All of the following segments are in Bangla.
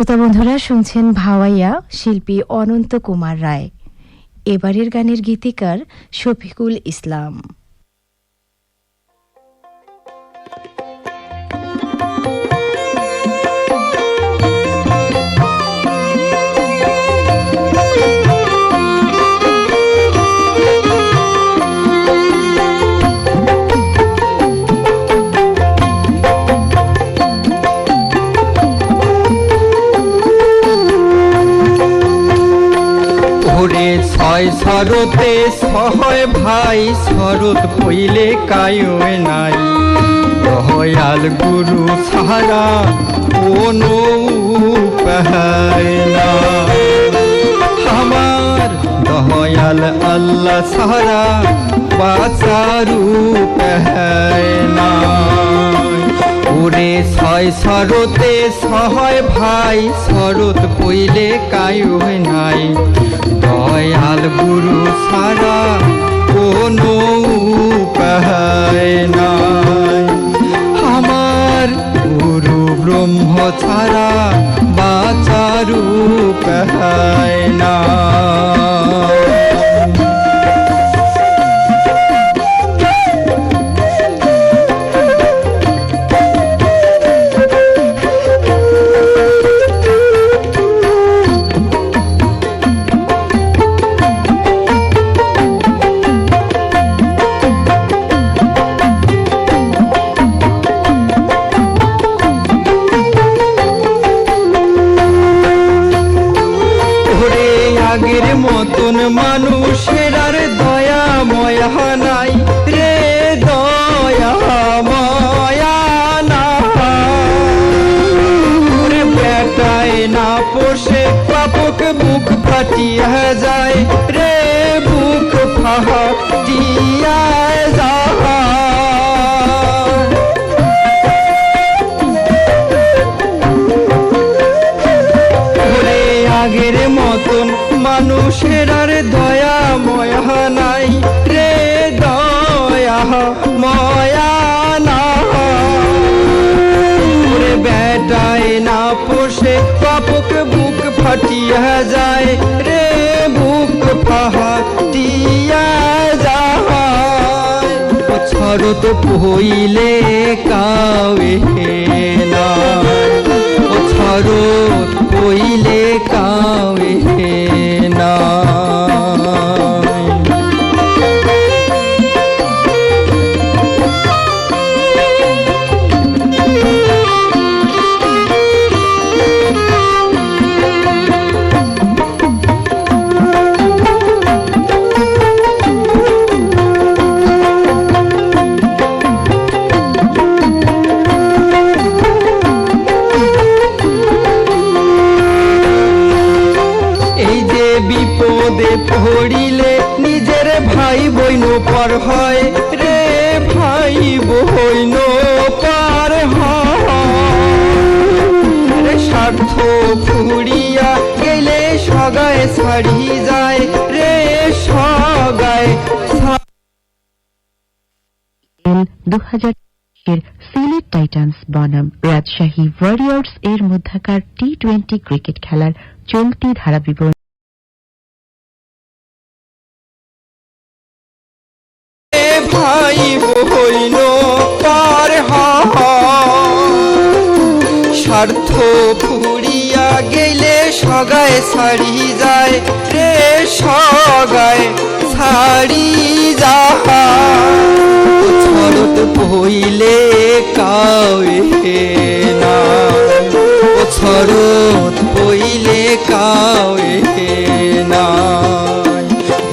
শ্রোতা বন্ধুরা শুনছেন ভাওয়াইয়া শিল্পী অনন্ত কুমার রায়। এবারের গানের গীতিকার শফিকুল ইসলাম। ছয় শরতে সহয় ভাই, শরৎ পইলে কায়ো নাই। দয়াল গুরু সারা কোনো আমার দয়াল আল্লাহ সারা বাঁচারু না ওরে ছয় শরতে সহায় ভাই, শরৎ পইলে কায়ু নাই। সারা কোনো উপায় নাই। আমার গুরু ব্রহ্ম ছাড়া বাঁচার উপায় না আগের মতন মানুষের আর দয়া ময়া নাই রে দয়া ময়া ওরে বেটায় না পোষে পাপক বুক ফাটিয়া যায় রে বুক ফাটিয়া আগের মানুষের আর দয়া, ময়া নাই রে দয়া, ময়া না ওরে বেটায় না পোষে, পাপক বুক ফাটিয়া যায় রে, বুক ফাটিয়া যায়। ছরত পইলে কাবে না। ছরত পইলে কাবে পড়িলে নিজের ভাই বইন পর হয়, রে ভাই বইন পার হয়। স্বার্থ ফুরিয়া গেলে সগায় ছাড়ি যায়, রে সগায় দু হাজার সিলেট টাইটান্স বনাম রাজশাহী ওয়ারিয়র্স এর মধ্যাকার টি টোয়েন্টি ক্রিকেট খেলার চলতি ধারা স্বার্থ ফুরিয়া গেলে সগায় ছাড়ি যায়, রে সগায় ছাড়ি যায়। পইলে কাউয়ে না। ছরত পইলে কাউয়ে না।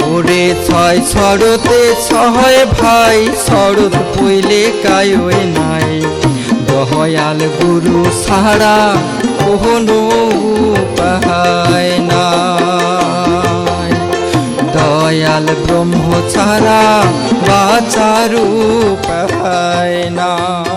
ওরে ছয় শরতে ছয় ভাই শরৎ পইলে কায়ই নাই। দয়াল গুরু সারা কোনো উপায় নাই। দয়াল ব্রহ্ম ছাড়া বাচার উপায় নাই।